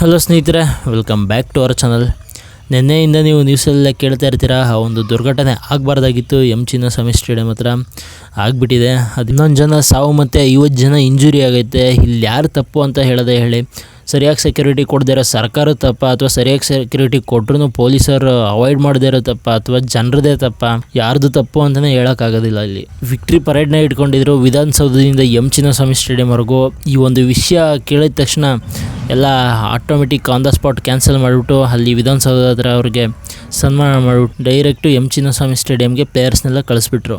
Hello ಸ್ನೇಹಿತರೆ welcome back to our channel ನಿನ್ನೆಯಿಂದ ನೀವು ನ್ಯೂಸಲ್ಲೇ ಕೇಳ್ತಾ ಇರ್ತೀರಾ, ಆ ಒಂದು ದುರ್ಘಟನೆ ಆಗಬಾರ್ದಾಗಿತ್ತು ಎಂ ಚಿನ್ನಸ್ವಾಮಿ ಸ್ಟೇಡಿಯಂ ಹತ್ರ ಆಗಿಬಿಟ್ಟಿದೆ. ಹದಿನೊಂದು ಜನ ಸಾವು ಮತ್ತು ಐವತ್ತು ಜನ ಇಂಜುರಿ ಆಗೈತೆ, ಇಲ್ಲಿ ಯಾರು ತಪ್ಪು ಅಂತ ಹೇಳದೆ ಹೇಳಿ. ಸರಿಯಾಗಿ ಸೆಕ್ಯೂರಿಟಿ ಕೊಡದೇ ಇರೋ ಸರ್ಕಾರ ತಪ್ಪ, ಅಥವಾ ಸರಿಯಾಗಿ ಸೆಕ್ಯೂರಿಟಿ ಕೊಟ್ಟರು ಪೊಲೀಸರು ಅವಾಯ್ಡ್ ಮಾಡದೇ ಇರೋ ತಪ್ಪ, ಅಥವಾ ಜನರದೇ ತಪ್ಪ, ಯಾರ್ದು ತಪ್ಪು ಅಂತಲೇ ಹೇಳೋಕ್ಕಾಗೋದಿಲ್ಲ ಇಲ್ಲಿ. ವಿಕ್ಟ್ರಿ ಪರೇಡ್ನ ಇಟ್ಕೊಂಡಿದ್ರು ವಿಧಾನಸೌಧದಿಂದ ಎಂ ಚಿನ್ನಸ್ವಾಮಿ ಸ್ಟೇಡಿಯಂವರೆಗೂ ಈ ಒಂದು ವಿಷಯ ಕೇಳಿದ ತಕ್ಷಣ ಎಲ್ಲ automatic on the spot cancel ಮಾಡಿಬಿಟ್ಟು ಅಲ್ಲಿ ವಿಧಾನಸೌಧ ಹತ್ರ ಅವ್ರಿಗೆ ಸನ್ಮಾನ ಮಾಡಿಬಿಟ್ಟು ಡೈರೆಕ್ಟು ಎಂ ಚಿನ್ನಸ್ವಾಮಿ ಸ್ಟೇಡಿಯಂಗೆ ಪ್ಲೇಯರ್ಸ್ನೆಲ್ಲ ಕಳಿಸ್ಬಿಟ್ರು.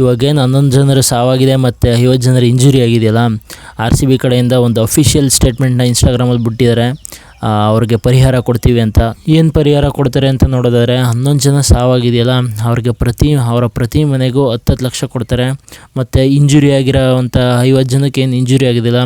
ಇವಾಗೇನು ಹನ್ನೊಂದು ಜನರು ಸಾವಾಗಿದೆ ಮತ್ತು ಐವತ್ತು ಜನರು ಇಂಜುರಿ ಆಗಿದೆಯಲ್ಲ ಆರ್ ಸಿ ಬಿ ಕಡೆಯಿಂದ ಒಂದು ಅಫಿಷಿಯಲ್ ಸ್ಟೇಟ್ಮೆಂಟ್ನ ಇನ್ಸ್ಟಾಗ್ರಾಮಲ್ಲಿ ಬಿಟ್ಟಿದ್ದಾರೆ. ಅವ್ರಿಗೆ ಪರಿಹಾರ ಕೊಡ್ತೀವಿ ಅಂತ. ಏನು ಪರಿಹಾರ ಕೊಡ್ತಾರೆ ಅಂತ ನೋಡೋದಾದ್ರೆ ಹನ್ನೊಂದು ಜನ ಸಾವಾಗಿದೆಯಲ್ಲ, ಅವ್ರಿಗೆ ಪ್ರತಿ, ಅವರ ಪ್ರತಿ ಮನೆಗೂ ಹತ್ತತ್ತು ಲಕ್ಷ ಕೊಡ್ತಾರೆ. ಮತ್ತು ಇಂಜುರಿ ಆಗಿರೋವಂಥ ಐವತ್ತು ಜನಕ್ಕೆ ಏನು ಇಂಜುರಿ ಆಗಿದೆಯಲ್ಲ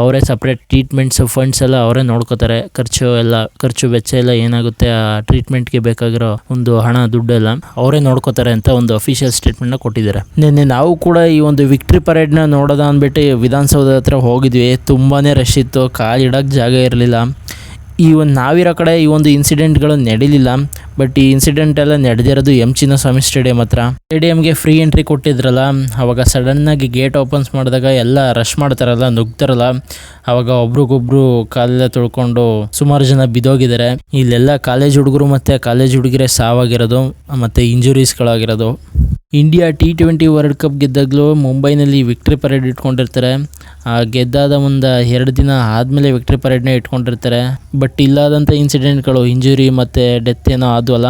ಅವರೇ ಸಪ್ರೇಟ್ ಟ್ರೀಟ್ಮೆಂಟ್ಸ್ ಫಂಡ್ಸ್ ಎಲ್ಲ ಅವರೇ ನೋಡ್ಕೋತಾರೆ. ಖರ್ಚು ಎಲ್ಲ, ಖರ್ಚು ವೆಚ್ಚ ಎಲ್ಲ ಏನಾಗುತ್ತೆ, ಆ ಟ್ರೀಟ್ಮೆಂಟ್ಗೆ ಬೇಕಾಗಿರೋ ಒಂದು ಹಣ ದುಡ್ಡೆಲ್ಲ ಅವರೇ ನೋಡ್ಕೋತಾರೆ ಅಂತ ಒಂದು ಅಫಿಷಿಯಲ್ ಸ್ಟೇಟ್ಮೆಂಟ್ನ ಕೊಟ್ಟಿದ್ದಾರೆ. ನಿನ್ನೆ ನಾವು ಕೂಡ ಈ ಒಂದು ವಿಕ್ಟ್ರಿ ಪರೇಡ್ನ ನೋಡೋದ ಅಂದ್ಬಿಟ್ಟು ವಿಧಾನಸೌಧ ಹತ್ರ ಹೋಗಿದ್ವಿ. ತುಂಬಾ ರಶ್ ಇತ್ತು ಕಾಲಿಡೋಕ್ಕೆ ಜಾಗ ಇರಲಿಲ್ಲ. ಈ ಒಂದು ನಾವಿರೋ ಕಡೆ ಈ ಒಂದು ಇನ್ಸಿಡೆಂಟ್ಗಳು ನಡೀಲಿಲ್ಲ. ಬಟ್ ಈ ಇನ್ಸಿಡೆಂಟ್ ಎಲ್ಲ ನಡೆದಿರೋದು ಎಂ ಚಿನ್ನಸ್ವಾಮಿ ಸ್ಟೇಡಿಯಂ ಹತ್ರ. ಸ್ಟೇಡಿಯಂಗೆ ಫ್ರೀ ಎಂಟ್ರಿ ಕೊಟ್ಟಿದ್ರಲ್ಲ, ಅವಾಗ ಸಡನ್ನಾಗಿ ಗೇಟ್ ಓಪನ್ಸ್ ಮಾಡಿದಾಗ ಎಲ್ಲ ರಶ್ ಮಾಡ್ತಾರಲ್ಲ ನುಗ್ತಾರಲ್ಲ ಅವಾಗ ಒಬ್ರಿಗೊಬ್ರು ಕಾಲೆಲ್ಲ ತೊಳ್ಕೊಂಡು ಸುಮಾರು ಜನ ಬಿದ್ದೋಗಿದ್ದಾರೆ. ಇಲ್ಲೆಲ್ಲ ಕಾಲೇಜ್ ಹುಡುಗರು ಮತ್ತು ಕಾಲೇಜ್ ಹುಡುಗಿರೇ ಸಾವಾಗಿರೋದು, ಮತ್ತು ಇಂಜುರೀಸ್ಗಳಾಗಿರೋದು India T twenty World Cup ಗೆದ್ದಾಗಲೂ ಮುಂಬೈನಲ್ಲಿ ವಿಕ್ಟ್ರಿ ಪರೇಡ್ ಇಟ್ಕೊಂಡಿರ್ತಾರೆ. ಆ, ಗೆದ್ದಾದ ಒಂದು ಎರಡು ದಿನ ಆದಮೇಲೆ ವಿಕ್ಟ್ರಿ ಪರೇಡ್ನೇ ಇಟ್ಕೊಂಡಿರ್ತಾರೆ. ಬಟ್ ಇಲ್ಲಾದಂಥ ಇನ್ಸಿಡೆಂಟ್ಗಳು ಇಂಜುರಿ ಮತ್ತು ಡೆತ್ ಏನೋ ಆದ್ವಲ್ಲ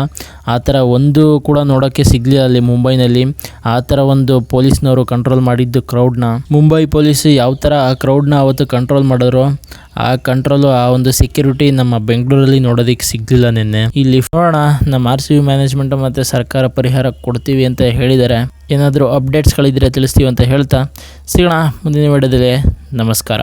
ಆ ಥರ ಒಂದು ಕೂಡ ನೋಡೋಕ್ಕೆ ಸಿಗಲಿಲ್ಲ ಅಲ್ಲಿ ಮುಂಬೈನಲ್ಲಿ. ಆ ಥರ ಒಂದು ಪೊಲೀಸ್ನವರು ಕಂಟ್ರೋಲ್ ಮಾಡಿದ್ದು ಕ್ರೌಡ್ನ ಮುಂಬೈ ಪೊಲೀಸ್ ಯಾವ ಥರ ಆ ಕ್ರೌಡ್ನ ಅವತ್ತು ಕಂಟ್ರೋಲ್ ಮಾಡಿದ್ರು? ಆ ಕಂಟ್ರೋಲು ಆ ಒಂದು ಸೆಕ್ಯೂರಿಟಿ ನಮ್ಮ ಬೆಂಗಳೂರಲ್ಲಿ ನೋಡೋದಕ್ಕೆ ಸಿಗ್ಲಿಲ್ಲ ನಿನ್ನೆ. ಇಲ್ಲಿ ನೋಡೋಣ, ನಮ್ಮ ಆರ್ ಸಿ ಬಿ ಮ್ಯಾನೇಜ್ಮೆಂಟ್ ಮತ್ತು ಸರ್ಕಾರ ಪರಿಹಾರ ಕೊಡ್ತೀವಿ ಅಂತ ಹೇಳಿದ್ದಾರೆ ಏನಾದರೂ ಅಪ್ಡೇಟ್ಸ್ಗಳಿದ್ರೆ ತಿಳಿಸ್ತೀವಿ ಅಂತ ಹೇಳ್ತಾ, ಸಿಗೋಣ ಮುಂದಿನ ವಿಡಿಯೋದಲ್ಲಿ. ನಮಸ್ಕಾರ.